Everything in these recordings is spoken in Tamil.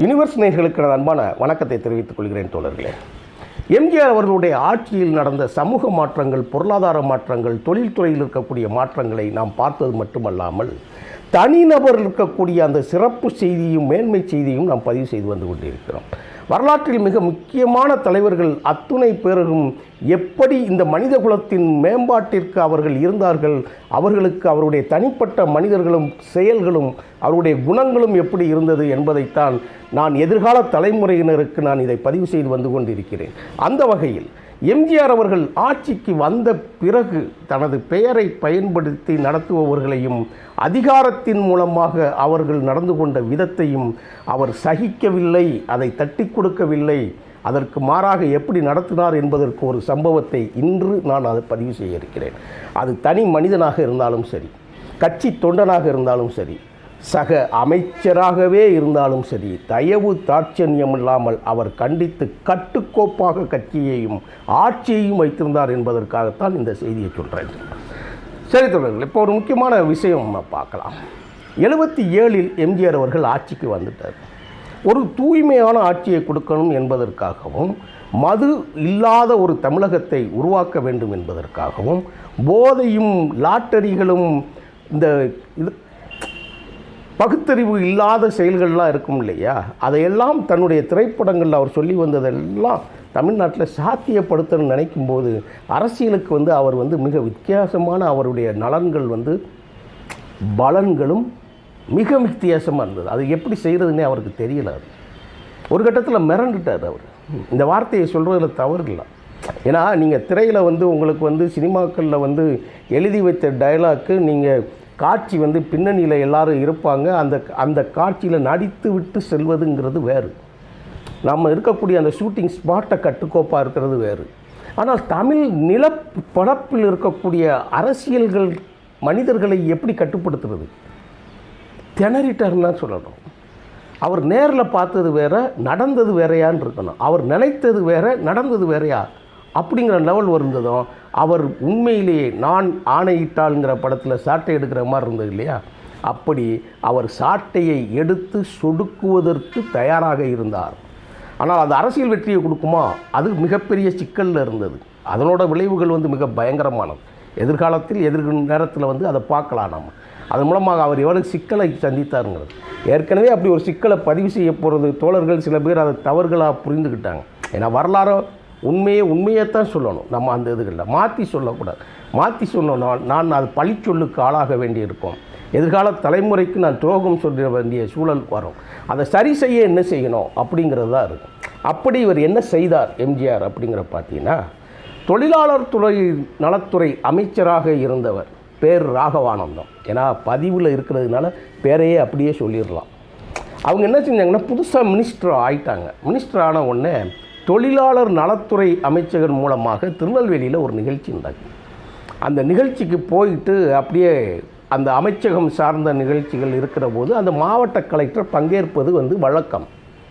யூனிவர்ஸ் நேர்களுக்கு எனது அன்பான வணக்கத்தை தெரிவித்துக் கொள்கிறேன் தோழர்களே. எம்ஜிஆர் அவர்களுடைய ஆட்சியில் நடந்த சமூக மாற்றங்கள் பொருளாதார மாற்றங்கள் தொழில்துறையில் இருக்கக்கூடிய மாற்றங்களை நாம் பார்த்தது மட்டுமல்லாமல் தனிநபர் இருக்கக்கூடிய அந்த சிறப்பு செய்தியும் மேன்மை செய்தியும் நாம் பதிவு செய்து வந்து கொண்டிருக்கிறோம். வரலாற்றில் மிக முக்கியமான தலைவர்கள் அத்துணை பேரும் எப்படி இந்த மனித குலத்தின் மேம்பாட்டிற்கு அவர்கள் இருந்தார்கள் அவர்களுக்கு அவருடைய தனிப்பட்ட மனிதர்களும் செயல்களும் அவருடைய குணங்களும் எப்படி இருந்தது என்பதைத்தான் நான் எதிர்கால தலைமுறையினருக்கு நான் இதை பதிவு செய்து வந்து கொண்டிருக்கிறேன். அந்த வகையில் எம்ஜிஆர் அவர்கள் ஆட்சிக்கு வந்த பிறகு தனது பெயரை பயன்படுத்தி நடத்துபவர்களையும் அதிகாரத்தின் மூலமாக அவர்கள் நடந்து கொண்ட விதத்தையும் அவர் சகிக்கவில்லை அதை தட்டி கொடுக்கவில்லை. அதற்கு மாறாக எப்படி நடத்தினார் என்பதற்கு ஒரு சம்பவத்தை இன்று நான் அதை பதிவு செய்ய இருக்கிறேன். அது தனி மனிதனாக இருந்தாலும் சரி கட்சி தொண்டனாக இருந்தாலும் சரி சக அமைச்சராகவே இருந்தாலும் சரி தயவு தாட்சண்யம் இல்லாமல் அவர் கண்டித்து கட்டுக்கோப்பாக கட்சியையும் ஆட்சியையும் வைத்திருந்தார் என்பதற்காகத்தான் இந்த செய்தியை சொல்கிறேன் சரி தொடர்கள் இப்போ ஒரு முக்கியமான விஷயம் நம்ம பார்க்கலாம். எழுபத்தி ஏழில் எம்ஜிஆர் அவர்கள் ஆட்சிக்கு வந்துட்டார். ஒரு தூய்மையான ஆட்சியை கொடுக்கணும் என்பதற்காகவும் மது இல்லாத ஒரு தமிழகத்தை உருவாக்க வேண்டும் என்பதற்காகவும் போதையும் லாட்டரிகளும் இந்த இது பகுத்தறிவு இல்லாத செயல்கள்லாம் இருக்கும் இல்லையா? அதையெல்லாம் தன்னுடைய திரைப்படங்களில் அவர் சொல்லி வந்ததெல்லாம் தமிழ்நாட்டில் சாத்தியப்படுத்தணும்னு நினைக்கும் போது அரசியலுக்கு வந்து அவர் வந்து மிக வித்தியாசமான அவருடைய நலன்கள் வந்து பலன்களும் மிக வித்தியாசமாக இருந்தது. அது எப்படி செய்கிறதுனே அவருக்கு தெரியல அது. ஒரு கட்டத்தில் மிரண்டுட்டார் அவர். இந்த வார்த்தையை சொல்கிறதுல தவறு இல்லை. ஏன்னா நீங்கள் திரையில் வந்து உங்களுக்கு வந்து சினிமாக்களில் வந்து எழுதி வைத்த டயலாக்கு நீங்கள் காட்சி வந்து பின்னணியில் எல்லாரும் இருப்பாங்க. அந்த அந்த காட்சியில் நடித்து விட்டு செல்வதுங்கிறது வேறு. நம்ம இருக்கக்கூடிய அந்த ஷூட்டிங் ஸ்பாட்டை கட்டுக்கோப்பாக இருக்கிறது வேறு. ஆனால் தமிழ் நிலப்பரப்பில் இருக்கக்கூடிய அரசியல்கள் மனிதர்களை எப்படி கட்டுப்படுத்துறது? திணறிட்டாருன்னு சொல்லணும். அவர் நேரில் பார்த்தது வேற நடந்தது வேறையான்னு இருக்கணும். அவர் நினைத்தது வேற நடந்தது வேறையா? அப்படிங்கிற லெவல் வருந்ததும் அவர் உண்மையிலேயே நான் ஆணையிட்டாளுங்கிற படத்தில் சாட்டை எடுக்கிற மாதிரி இருந்தது இல்லையா? அப்படி அவர் சாட்டையை எடுத்து சொடுக்குவதற்கு தயாராக இருந்தார். ஆனால் அது அரசியல் வெற்றியை கொடுக்குமா? அது மிகப்பெரிய சிக்கலில் இருந்தது. அதனோட விளைவுகள் வந்து மிக பயங்கரமானது. எதிர்காலத்தில் எதிர் நேரத்தில் வந்து அதை பார்க்கலாம் நம்ம அதன் மூலமாக அவர் எவ்வளவு சிக்கலை சந்தித்தாருங்கிறது. ஏற்கனவே அப்படி ஒரு சிக்கலை பதிவு செய்ய போகிறது தோழர்கள் சில பேர் அதை தவறுகளாக புரிந்துக்கிட்டாங்க ஏன்னா வரலாறு உண்மையை உண்மையைத்தான் சொல்லணும். நம்ம அந்த இதுகளில். மாற்றி சொல்லக்கூடாது. மாற்றி சொன்னோம்னா நான் அது பழிச்சொல்லுக்கு ஆளாக வேண்டியிருக்கும். எதிர்கால தலைமுறைக்கு நான் துரோகம் சொல்ல வேண்டிய சூழல் வரும். அதை சரி செய்ய என்ன செய்யணும் அப்படிங்கிறது தான் இருக்கும். அப்படி இவர் என்ன செய்தார் எம்ஜிஆர் அப்படிங்கிற பார்த்தீங்கன்னா தொழிலாளர் துறை நலத்துறை அமைச்சராக இருந்தவர் பேர் ராகவானந்தம் ஏன்னா பதிவில் இருக்கிறதுனால பேரையே அப்படியே சொல்லிடலாம். அவங்க என்ன செஞ்சாங்கன்னா புதுசாக மினிஸ்டர் ஆயிட்டாங்க. மினிஸ்டர் ஆன உடனே தொழிலாளர் நலத்துறை அமைச்சகன் மூலமாக திருநெல்வேலியில் ஒரு நிகழ்ச்சி இருந்தாங்க அந்த நிகழ்ச்சிக்கு போயிட்டு அப்படியே அந்த அமைச்சகம் சார்ந்த நிகழ்ச்சிகள் இருக்கிற போது அந்த மாவட்ட கலெக்டர் பங்கேற்பது வந்து வழக்கம்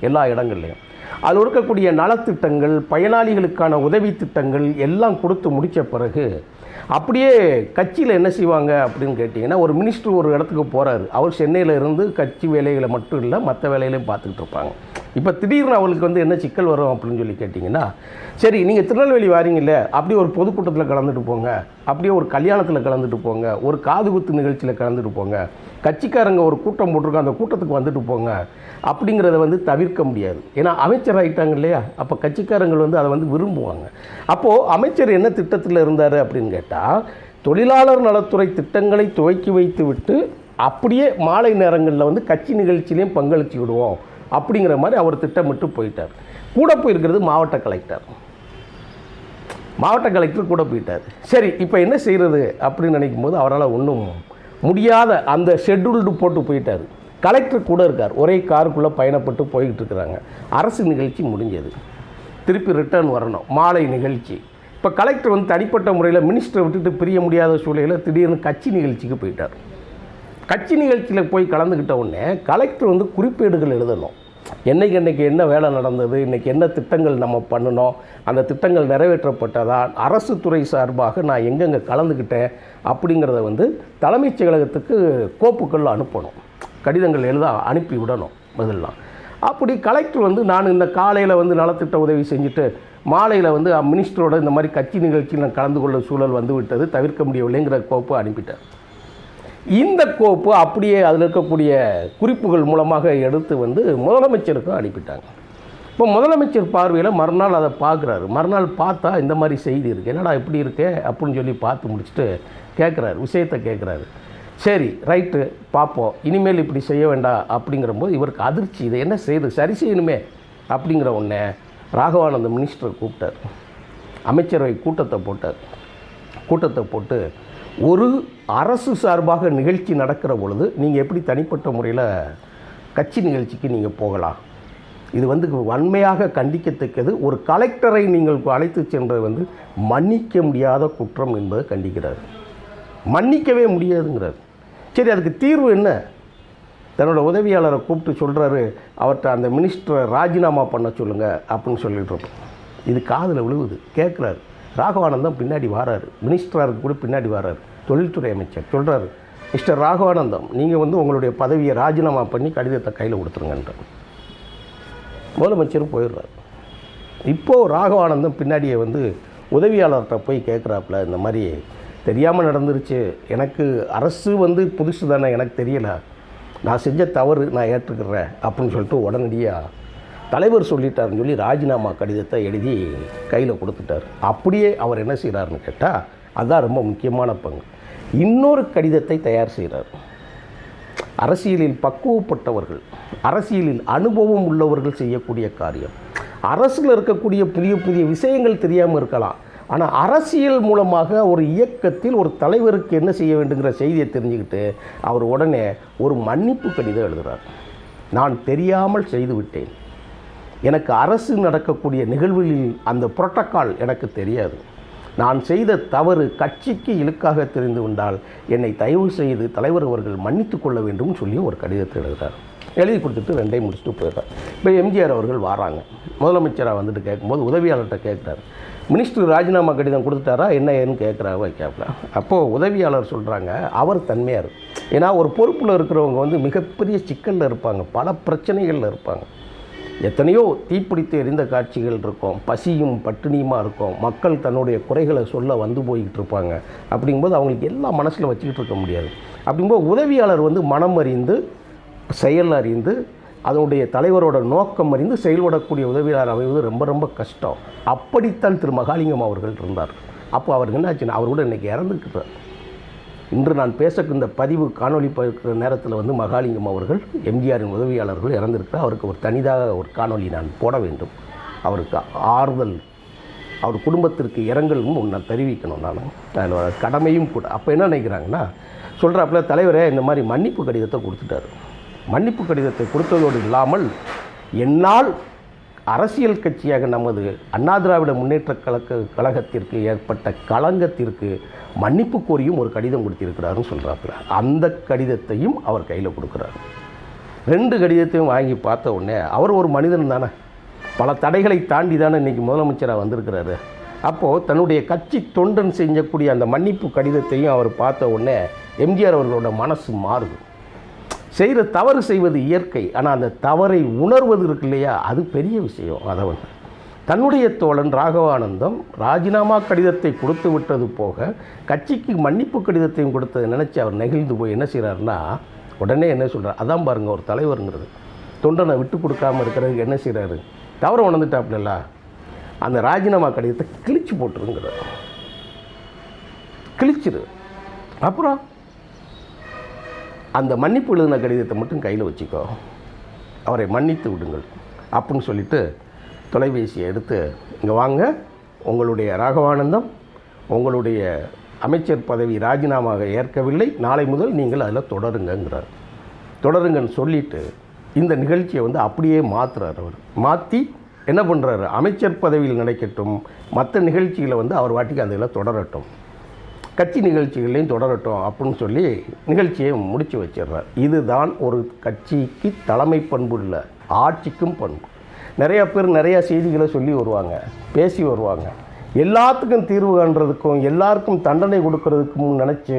எல்லா இடங்கள்லையும். அதில் இருக்கக்கூடிய நலத்திட்டங்கள் பயனாளிகளுக்கான உதவி திட்டங்கள் எல்லாம் கொடுத்து முடித்த பிறகு அப்படியே கட்சியில் என்ன செய்வாங்க அப்படின்னு கேட்டிங்கன்னா ஒரு மினிஸ்டர் ஒரு இடத்துக்கு போகிறாரு அவர் சென்னையில் இருந்து கட்சி வேலைகளை மட்டும் இல்லை மற்ற வேலைகளையும் பார்த்துக்கிட்டு இருப்பாங்க. இப்போ திடீர்னு அவளுக்கு வந்து என்ன சிக்கல் வரும் அப்படின்னு சொல்லி கேட்டிங்கன்னா சரி நீங்கள் திருநெல்வேலி வாரீங்கல்ல அப்படியே ஒரு பொதுக்கூட்டத்தில் கலந்துட்டு போங்க. அப்படியே ஒரு கல்யாணத்தில் கலந்துட்டு போங்க. ஒரு காது குத்து நிகழ்ச்சியில் கலந்துட்டு போங்க. கட்சிக்காரங்க ஒரு கூட்டம் போட்டிருக்கோம் அந்த கூட்டத்துக்கு வந்துட்டு போங்க. அப்படிங்கிறத வந்து தவிர்க்க முடியாது. ஏன்னா அமைச்சர் ஆகிட்டாங்க இல்லையா? அப்போ கட்சிக்காரங்கள் வந்து அதை வந்து விரும்புவாங்க. அப்போது அமைச்சர் என்ன திட்டத்தில் இருந்தார் அப்படின்னு கேட்டால் தொழிலாளர் நலத்துறை திட்டங்களை துவக்கி வைத்து விட்டு அப்படியே மாலை நேரங்களில் வந்து கட்சி நிகழ்ச்சியிலையும் பங்களிச்சு விடுவோம் அப்படிங்கிற மாதிரி அவர் திட்டமிட்டு போயிட்டார். கூட போயிருக்கிறது மாவட்ட கலெக்டர். மாவட்ட கலெக்டர் கூட போயிட்டார். சரி இப்போ என்ன செய்கிறது அப்படின்னு நினைக்கும் போது அவரால் ஒன்றும் முடியாத அந்த ஷெட்யூல்டு போட்டு போயிட்டார். கலெக்டர் கூட இருக்கார். ஒரே காருக்குள்ளே பயணப்பட்டு போய்கிட்டு இருக்கிறாங்க. அரசு நிகழ்ச்சி முடிஞ்சது. திருப்பி ரிட்டர்ன் வரணும். மாலை நிகழ்ச்சி. இப்போ கலெக்டர் வந்து தனிப்பட்ட முறையில் மினிஸ்டரை விட்டுட்டு பிரிய முடியாத சூழலில் திடீர்னு கட்சி நிகழ்ச்சிக்கு போயிட்டார். கட்சி நிகழ்ச்சியில் போய் கலந்துக்கிட்ட உடனே கலெக்டர் வந்து குறிப்பேடுகள் எழுதணும். என்னைக்கு இன்றைக்கி என்ன வேலை நடந்தது இன்றைக்கி என்ன திட்டங்கள் நம்ம பண்ணணும் அந்த திட்டங்கள் நிறைவேற்றப்பட்டதா அரசு துறை சார்பாக நான் எங்கெங்கே கலந்துக்கிட்டேன் அப்படிங்கிறத வந்து தலைமைச் செயலகத்துக்கு கோப்புக்கள் அனுப்பணும். கடிதங்கள் எழுத அனுப்பி விடணும். பதிலாம் அப்படி கலெக்டர் வந்து நான் இந்த காலையில் வந்து நலத்திட்ட உதவி செஞ்சுட்டு மாலையில் வந்து மினிஸ்டரோட இந்த மாதிரி கட்சி நிகழ்ச்சியில் நான் கலந்து கொள்ள சூழல் வந்து விட்டது தவிர்க்க முடியவில்லைங்கிற கோப்பு அனுப்பிட்டார். இந்த கோப்பு அப்படியே அதில் இருக்கக்கூடிய குறிப்புகள் மூலமாக எடுத்து வந்து முதலமைச்சருக்கும் அனுப்பிட்டாங்க. இப்போ முதலமைச்சர் பார்வையில் மறுநாள் அதை பார்க்குறாரு. மறுநாள் பார்த்தா இந்த மாதிரி செய்தி இருக்குது என்னடா இப்படி இருக்கே அப்படின்னு சொல்லி பார்த்து முடிச்சுட்டு கேட்குறாரு விஷயத்தை கேட்குறாரு. சரி ரைட்டு பார்ப்போம். இனிமேல் இப்படி செய்ய வேண்டாம் அப்படிங்கிறபோது இவருக்கு அதிர்ச்சி. இதை என்ன செய்யுது சரி செய்யணுமே அப்படிங்கிற ஒன்று ராகவானந்த மினிஸ்டரை கூப்பிட்டார். அமைச்சரவை கூட்டத்தை போட்டார். கூட்டத்தை போட்டு ஒரு அரசு சார்பாக நிகழ்ச்சி நடக்கிற பொழுது நீங்கள் எப்படி தனிப்பட்ட முறையில் கட்சி நிகழ்ச்சிக்கு நீங்கள் போகலாம்? இது வந்து வன்மையாக கண்டிக்கத்தக்கது. ஒரு கலெக்டரை நீங்கள் அழைத்து சென்றது வந்து மன்னிக்க முடியாத குற்றம் என்பதை கண்டிக்கிறார். மன்னிக்கவே முடியாதுங்கிறார். சரி அதுக்கு தீர்வு என்ன? தன்னோட உதவியாளரை கூப்பிட்டு சொல்கிறாரு அவர்கிட்ட அந்த மினிஸ்டரை ராஜினாமா பண்ண சொல்லுங்கள் அப்படின்னு சொல்லிட்டு இருப்போம் இது காதில் விழுவுது கேட்குறாரு ராகவானந்தம் பின்னாடி வாராரு. மினிஸ்டராருக்கு கூட பின்னாடி வாராரு. தொழில்துறை அமைச்சர் சொல்கிறாரு மிஸ்டர் ராகவானந்தம் நீங்கள் வந்து உங்களுடைய பதவியை ராஜினாமா பண்ணி கடிதத்தை கையில் கொடுத்துருங்கன்ற. முதலமைச்சரும் போயிடுறாரு. இப்போது ராகவானந்தம் பின்னாடியே வந்து உதவியாளர்கிட்ட போய் கேட்குறாப்புல இந்த மாதிரி தெரியாமல் நடந்துருச்சு. எனக்கு அரசு வந்து புதுசு தானே எனக்கு தெரியலை. நான் செஞ்ச தவறு நான் ஏற்றுக்கிறேன் அப்படின்னு சொல்லிட்டு உடனடியாக தலைவர் சொல்லிட்டாருன்னு சொல்லி ராஜினாமா கடிதத்தை எழுதி கையில் கொடுத்துட்டார். அப்படியே அவர் என்ன செய்கிறாருன்னு கேட்டால் அதுதான் ரொம்ப முக்கியமான பங்கு. இன்னொரு கடிதத்தை தயார் செய்கிறார் அரசியலில் பக்குவப்பட்டவர்கள் அரசியலில் அனுபவம் உள்ளவர்கள் செய்யக்கூடிய காரியம். அரசில் இருக்கக்கூடிய புதிய புதிய விஷயங்கள் தெரியாமல் இருக்கலாம். ஆனால் அரசியல் மூலமாக ஒரு இயக்கத்தில் ஒரு தலைவருக்கு என்ன செய்ய வேண்டுங்கிற செய்தியை தெரிஞ்சுக்கிட்டு அவர் உடனே ஒரு மன்னிப்பு கடிதம் எழுதுகிறார் நான் தெரியாமல் செய்துவிட்டேன். எனக்கு அரசு நடக்கக்கூடிய நிகழ்வுகளில் அந்த புரோட்டோக்கால் எனக்கு தெரியாது. நான் செய்த தவறு கட்சிக்கு இழுக்காக தெரிந்து கொண்டால் என்னை தயவு செய்து தலைவர் அவர்கள் மன்னித்து கொள்ள வேண்டும் சொல்லி ஒரு கடிதத்தை எழுதுகிறார் எழுதி கொடுத்துட்டு ரெண்டையும் முடிச்சுட்டு போயிடுறார். இப்போ எம்ஜிஆர் அவர்கள் வராங்க. முதலமைச்சராக வந்துட்டு கேட்கும்போது உதவியாளர்கிட்ட கேட்குறாரு. மினிஸ்டர் ராஜினாமா கடிதம் கொடுத்துட்டாரா என்ன ஏன்னு கேட்குறாங்க கேட்கல அப்போது உதவியாளர் சொல்கிறாங்க அவர் தன்மையார். ஏன்னா ஒரு பொறுப்பில் இருக்கிறவங்க வந்து மிகப்பெரிய சிக்கலில் இருப்பாங்க பல பிரச்சனைகளில் இருப்பாங்க. எத்தனையோ தீப்பிடித்து எரிந்த காட்சிகள் இருக்கும் பசியும் பட்டினியுமா இருக்கும் மக்கள் தன்னுடைய குறைகளை சொல்ல வந்து போய்கிட்டு இருப்பாங்க. அப்படிங்கும்போது அவங்களுக்கு எல்லாம் மனசில் வச்சுக்கிட்டு இருக்க முடியாது. அப்படிங்கும்போது உதவியாளர் வந்து மனம் அறிந்து செயல் அறிந்து அதனுடைய தலைவரோட நோக்கம் அறிந்து செயல்படக்கூடிய உதவியாளர் அமைவது ரொம்ப ரொம்ப கஷ்டம். அப்படித்தான் திரு மகாலிங்கம் அவர்கள் இருந்தார். அப்போ அவருக்கு என்னாச்சுன்னா அவர் கூட இன்றைக்கி இறந்துக்கிட்டார் இன்று நான் பேசக்கு இந்த பதிவு காணொலி பார்க்குற நேரத்தில் வந்து மகாலிங்கம் அவர்கள் எம்ஜிஆரின் உதவியாளர்கள் இறந்திருக்கிறார். அவருக்கு ஒரு தனிதாக ஒரு காணொலி நான் போட வேண்டும். அவருக்கு ஆறுதல் அவர் குடும்பத்திற்கு இரங்கலும் நான் தெரிவிக்கணும் நான். அதில் கடமையும் கூட. அப்போ என்ன நினைக்கிறாங்கன்னா சொல்கிறாப்புல தலைவரே இந்த மாதிரி மன்னிப்பு கடிதத்தை கொடுத்துட்டாரு. மன்னிப்பு கடிதத்தை கொடுத்ததோடு இல்லாமல் என்னால் அரசியல் கட்சியாக நமது அண்ணா திராவிட முன்னேற்ற கழக கழகத்திற்கு ஏற்பட்ட களங்கத்திற்கு மன்னிப்பு கோரியும் ஒரு கடிதம் கொடுத்திருக்கிறாருன்னு சொல்கிறாப்புல அந்த கடிதத்தையும் அவர் கையில் கொடுக்குறாரு. ரெண்டு கடிதத்தையும் வாங்கி பார்த்த உடனே அவர் ஒரு மனிதன் தானே. பல தடைகளை தாண்டி தானே இன்றைக்கி முதலமைச்சராக வந்திருக்கிறாரு. அப்போது தன்னுடைய கட்சி தொண்டன் செஞ்சக்கூடிய அந்த மன்னிப்பு கடிதத்தையும் அவர் பார்த்த உடனே எம்ஜிஆர் அவர்களோட மனசு மாறுது. செய்கிற தவறு செய்வது இயற்கை. ஆனால் அந்த தவறை உணர்வது இருக்கு இல்லையா? அது பெரிய விஷயம் அதை வந்து தன்னுடைய தோழன் ராகவானந்தம் ராஜினாமா கடிதத்தை கொடுத்து விட்டது போக கட்சிக்கு மன்னிப்பு கடிதத்தையும் கொடுத்ததை நினச்சி அவர் நெகிழ்ந்து போய் என்ன செய்கிறாருன்னா உடனே என்ன சொல்கிறார் அதான் பாருங்கள் ஒரு தலைவருங்கிறது. தொண்டனை விட்டு கொடுக்காம இருக்கிறதுக்கு என்ன செய்கிறாரு தவறு உணர்ந்துட்டாப்புல அந்த ராஜினாமா கடிதத்தை கிழிச்சு போட்டுருங்கிறார். கிழிச்சிரு. அப்புறம் அந்த மன்னிப்பு எழுதின கடிதத்தை மட்டும் கையில் வச்சுக்கோ. அவரை மன்னித்து விடுங்கள். அப்படின்னு சொல்லிவிட்டு தொலைபேசியை எடுத்து இங்கே வாங்க. உங்களுடைய ராகவானந்தம் உங்களுடைய அமைச்சர் பதவி ராஜினாமாக ஏற்கவில்லை. நாளை முதல் நீங்கள் அதில் தொடருங்கிறார் தொடருங்கன்னு சொல்லிட்டு இந்த நிகழ்ச்சியை வந்து அப்படியே மாற்றுறார் அவர். மாற்றி என்ன பண்ணுறாரு அமைச்சர் பதவியில் நடக்கட்டும். மற்ற நிகழ்ச்சிகளை வந்து அவர் வாட்டிக்கு அந்த இதில் தொடரட்டும். கட்சி நிகழ்ச்சிகளையும் தொடரட்டும் அப்படின்னு சொல்லி நிகழ்ச்சியை முடித்து வச்சிடுறார். இதுதான் ஒரு கட்சிக்கு தலைமை பண்பு இல்லை ஆட்சிக்கும் பண்பு. நிறையா பேர் நிறையா செய்திகளை சொல்லி வருவாங்க பேசி வருவாங்க. எல்லாத்துக்கும் தீர்வு காண்றதுக்கும் எல்லாருக்கும் தண்டனை கொடுக்கறதுக்கும் நினச்சி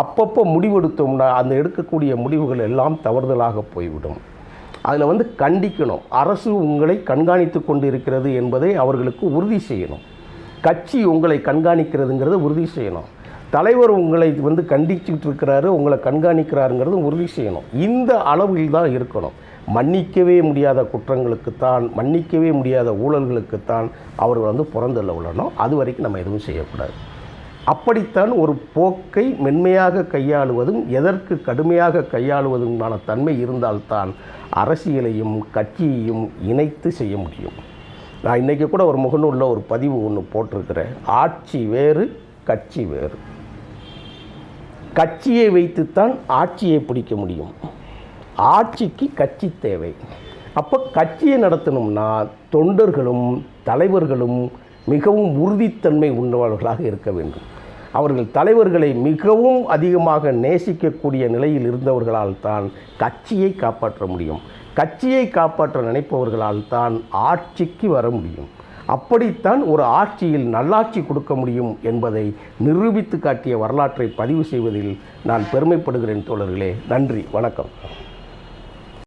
அப்பப்போ முடிவெடுத்தோம்னா அந்த எடுக்கக்கூடிய முடிவுகள் எல்லாம் தவறுதலாக போய்விடும். அதில் வந்து கண்டிக்கணும். அரசு உங்களை கண்காணித்து கொண்டு இருக்கிறது என்பதை அவர்களுக்கு உறுதி செய்யணும். கட்சி உங்களை கண்காணிக்கிறதுங்கிறத உறுதி செய்யணும். தலைவர் உங்களை வந்து கண்டிச்சுட்டு இருக்கிறாரு உங்களை கண்காணிக்கிறாருங்கிறது உறுதி செய்யணும். இந்த அளவில் தான் இருக்கணும். மன்னிக்கவே முடியாத குற்றங்களுக்குத்தான் மன்னிக்கவே முடியாத ஊழல்களுக்குத்தான் அவர்கள் வந்து புறந்தள்ள உள்ளனோ அது வரைக்கும் நம்ம எதுவும் செய்யக்கூடாது. அப்படித்தான் ஒரு போக்கை மென்மையாக கையாளுவதும் எதற்கு கடுமையாக கையாளுவதுமான தன்மை இருந்தால்தான் அரசியலையும் கட்சியையும் இணைத்து செய்ய முடியும். நான் இன்றைக்கி கூட ஒரு முகநூலில் ஒரு பதிவு ஒன்று போட்டிருக்கிறேன். ஆட்சி வேறு கட்சி வேறு. கட்சியை வைத்துத்தான் ஆட்சியை பிடிக்க முடியும். ஆட்சிக்கு கட்சி தேவை. அப்போ கட்சியை நடத்தணும்னா தொண்டர்களும் தலைவர்களும் மிகவும் உறுதித்தன்மை உண்டவர்களாக இருக்க வேண்டும். அவர்கள் தலைவர்களை மிகவும் அதிகமாக நேசிக்கக்கூடிய நிலையில் இருந்தவர்களால் தான் கட்சியை காப்பாற்ற முடியும். கட்சியை காப்பாற்ற நினைப்பவர்களால் தான் ஆட்சிக்கு வர முடியும். அப்படித்தான் ஒரு ஆட்சியில் நல்லாட்சி கொடுக்க முடியும் என்பதை நிரூபித்து காட்டிய வரலாற்றை பதிவு செய்வதில் நான் பெருமைப்படுகிறேன் தோழர்களே. நன்றி. வணக்கம்.